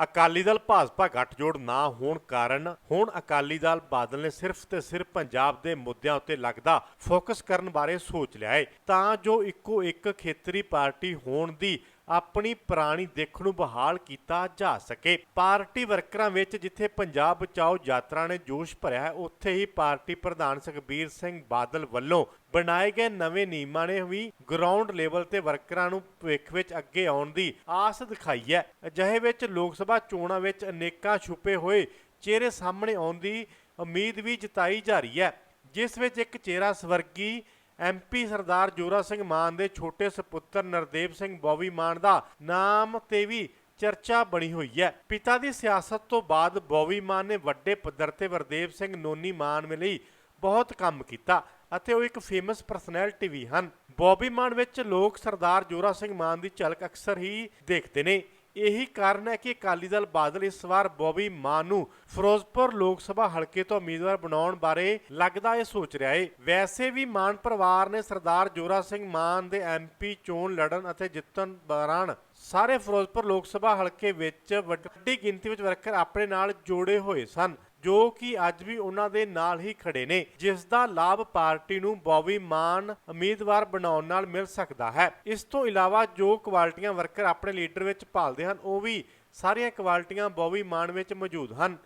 ਅਕਾਲੀ ਦਲ ਭਾਜਪਾ ਗੱਠਜੋੜ ਨਾ ਹੋਣ ਕਾਰਨ ਹੁਣ ਅਕਾਲੀ ਦਲ ਬਾਦਲ ਨੇ ਸਿਰਫ ਤੇ ਸਿਰਫ ਪੰਜਾਬ ਦੇ ਮੁੱਦਿਆਂ ਉੱਤੇ ਲੱਗਦਾ ਫੋਕਸ ਕਰਨ ਬਾਰੇ ਸੋਚ ਲਿਆ ਹੈ ਤਾਂ ਜੋ ਇੱਕੋ ਇੱਕ ਖੇਤਰੀ ਪਾਰਟੀ ਹੋਣ ਦੀ ਆਪਣੀ ਪੁਰਾਣੀ ਦਿੱਖ ਨੂੰ ਬਹਾਲ ਕੀਤਾ ਜਾ ਸਕੇ। ਪਾਰਟੀ ਵਰਕਰਾਂ ਵਿੱਚ ਜਿੱਥੇ ਪੰਜਾਬ ਬਚਾਓ ਯਾਤਰਾ ਨੇ ਜੋਸ਼ ਭਰਿਆ ਹੈ, ਉੱਥੇ ਹੀ ਪਾਰਟੀ ਪ੍ਰਧਾਨ ਸੁਖਬੀਰ ਸਿੰਘ ਬਾਦਲ ਵੱਲੋਂ ਬਣਾਏ ਗਏ ਨਵੇਂ ਨਿਯਮਾਂ ਨੇ ਵੀ ਗਰਾਊਂਡ ਲੈਵਲ ਤੇ ਵਰਕਰਾਂ ਨੂੰ ਭਵਿੱਖ ਵਿੱਚ ਅੱਗੇ ਆਉਣ ਦੀ ਆਸ ਦਿਖਾਈ ਹੈ। ਅਜਿਹੇ ਵਿੱਚ ਲੋਕ ਸਭਾ ਚੋਣਾਂ ਵਿੱਚ ਅਨੇਕਾਂ ਛੁਪੇ ਹੋਏ ਚਿਹਰੇ ਸਾਹਮਣੇ ਆਉਣ ਦੀ ਉਮੀਦ ਵੀ ਜਤਾਈ ਜਾ ਰਹੀ ਹੈ, ਜਿਸ ਵਿੱਚ ਇੱਕ ਚਿਹਰਾ ਸਵਰਗੀ ਐਮਪੀ ਸਰਦਾਰ ਜੋਰਾ ਸਿੰਘ ਮਾਨ ਦੇ ਛੋਟੇ ਸੁਪੁੱਤਰ ਨਰਦੇਵ ਸਿੰਘ ਬੋਵੀ ਮਾਨ ਦਾ ਨਾਮ ਤੇ ਵੀ ਚਰਚਾ ਬਣੀ ਹੋਈ ਹੈ। ਪਿਤਾ ਦੀ ਸਿਆਸਤ ਤੋਂ ਬਾਅਦ ਬੋਵੀ ਮਾਨ ਨੇ ਵੱਡੇ ਪੱਧਰ ਤੇ ਵਰਦੇਵ ਸਿੰਘ ਨੋਨੀ ਮਾਨ ਲਈ ਬਹੁਤ ਕੰਮ ਕੀਤਾ ਅਤੇ ਉਹ ਇੱਕ ਫੇਮਸ ਪਰਸਨੈਲਿਟੀ ਵੀ ਹਨ। ਬੋਬੀ ਮਾਨ ਵਿੱਚ ਲੋਕ ਸਰਦਾਰ ਜੋਰਾ ਸਿੰਘ ਮਾਨ ਦੀ ਝਲਕ ਅਕਸਰ ਹੀ ਦੇਖਦੇ ਨੇ। ਇਹੀ ਕਾਰਨ ਹੈ ਕਿ ਅਕਾਲੀ ਦਲ ਬਾਦਲ ਇਸ ਵਾਰ ਬੋਬੀ ਮਾਨ ਨੂੰ ਫਿਰੋਜ਼ਪੁਰ ਲੋਕ ਸਭਾ ਹਲਕੇ ਤੋਂ ਉਮੀਦਵਾਰ ਬਣਾਉਣ ਬਾਰੇ ਲੱਗਦਾ ਇਹ ਸੋਚ ਰਿਹਾ ਏ। ਵੈਸੇ ਵੀ ਮਾਨ ਪਰਿਵਾਰ ਨੇ ਸਰਦਾਰ ਜੋਰਾ ਸਿੰਘ ਮਾਨ ਦੇ ਐਮਪੀ ਚੋਣ ਲੜਨ ਅਤੇ ਜਿੱਤਣ ਦੌਰਾਨ ਸਾਰੇ ਫਿਰੋਜ਼ਪੁਰ ਲੋਕ ਸਭਾ ਹਲਕੇ ਵਿੱਚ ਵੱਡੀ ਗਿਣਤੀ ਵਿੱਚ ਵਰਕਰ ਆਪਣੇ ਨਾਲ ਜੋੜੇ ਹੋਏ ਸਨ। ਜੋ ਕਿ ਅੱਜ ਵੀ ਉਹਨਾਂ ਦੇ ਨਾਲ ਹੀ ਖੜੇ ਨੇ, ਜਿਸ ਦਾ ਲਾਭ ਪਾਰਟੀ ਨੂੰ ਬੌਬੀ ਮਾਨ ਉਮੀਦਵਾਰ ਬਣਾਉਣ ਨਾਲ ਮਿਲ ਸਕਦਾ ਹੈ। ਇਸ ਤੋਂ ਇਲਾਵਾ ਜੋ ਕੁਆਲਟੀਆਂ ਵਰਕਰ ਆਪਣੇ ਲੀਡਰ ਵਿੱਚ ਭਾਲਦੇ ਹਨ, ਉਹ ਵੀ ਸਾਰੀਆਂ ਕੁਆਲਟੀਆਂ ਬੋਬੀ ਮਾਨ ਵਿੱਚ ਮੌਜੂਦ ਹਨ।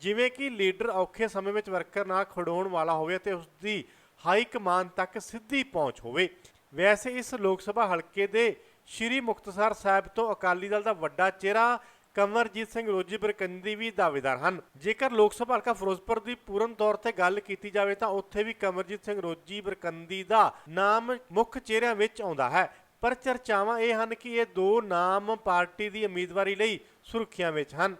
ਜਿਵੇਂ ਕਿ ਲੀਡਰ ਔਖੇ ਸਮੇਂ ਵਿੱਚ ਵਰਕਰ ਨਾਲ ਖੜੋਣ ਵਾਲਾ ਹੋਵੇ ਤੇ ਉਸ ਦੀ ਹਾਈ ਕਮਾਨ ਤੱਕ ਸਿੱਧੀ ਪਹੁੰਚ ਹੋਵੇ। ਵੈਸੇ ਇਸ ਲੋਕ ਸਭਾ ਹਲਕੇ ਦੇ ਸ਼੍ਰੀ ਮੁਕਤਸਰ ਸਾਹਿਬ ਤੋਂ ਅਕਾਲੀ ਦਲ ਦਾ ਵੱਡਾ ਚਿਹਰਾ ਕੰਵਰਜੀਤ ਸਿੰਘ ਰੋਜੀ ਬਰਕੰਦੀ ਵੀ ਦਾਅਵੇਦਾਰ ਹਨ। ਜੇਕਰ ਲੋਕ ਸਭਾ ਹਲਕਾ ਫਿਰੋਜ਼ਪੁਰ ਦੀ ਪੂਰਨ ਤੌਰ ਤੇ ਗੱਲ ਕੀਤੀ ਜਾਵੇ ਤਾਂ ਉੱਥੇ ਵੀ ਕੰਵਰਜੀਤ ਸਿੰਘ ਰੋਜੀ ਬਰਕੰਦੀ ਦਾ ਨਾਮ ਮੁੱਖ ਚਿਹਰਿਆਂ ਵਿੱਚ ਆਉਂਦਾ ਹੈ। ਪਰ ਚਰਚਾਵਾਂ ਇਹ ਹਨ ਕਿ ਇਹ ਦੋ ਨਾਮ ਪਾਰਟੀ ਦੀ ਉਮੀਦਵਾਰੀ ਲਈ ਸੁਰਖੀਆਂ ਵਿੱਚ ਹਨ।